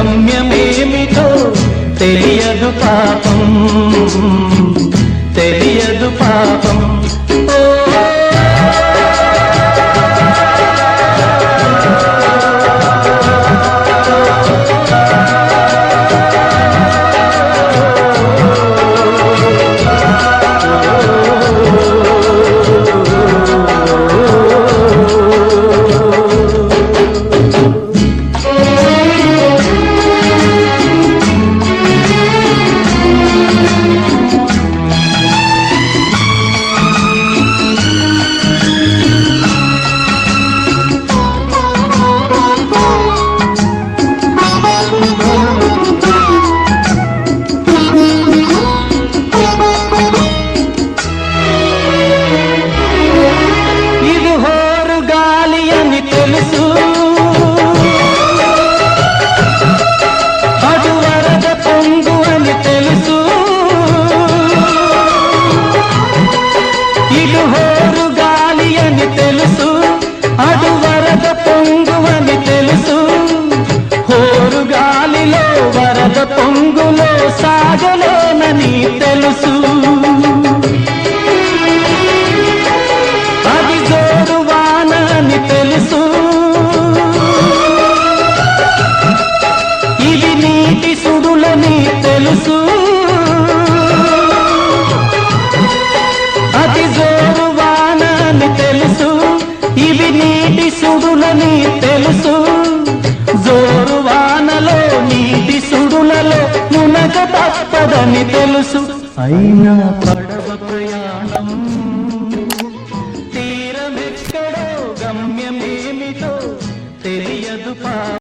గమ్యమేమిటో తెలియదు పాపం. గజ పొంగులో సాగలేనని తెలుసు. అది జోడు వాన తెలుసు. ఇది నీటి సుడులని తెలుసు. అది జోరు తెలుసు. ఇవి నీటి సుడులని తెలుసు తప్పదని తెలుసు. అయినా పడవ ప్రయాణం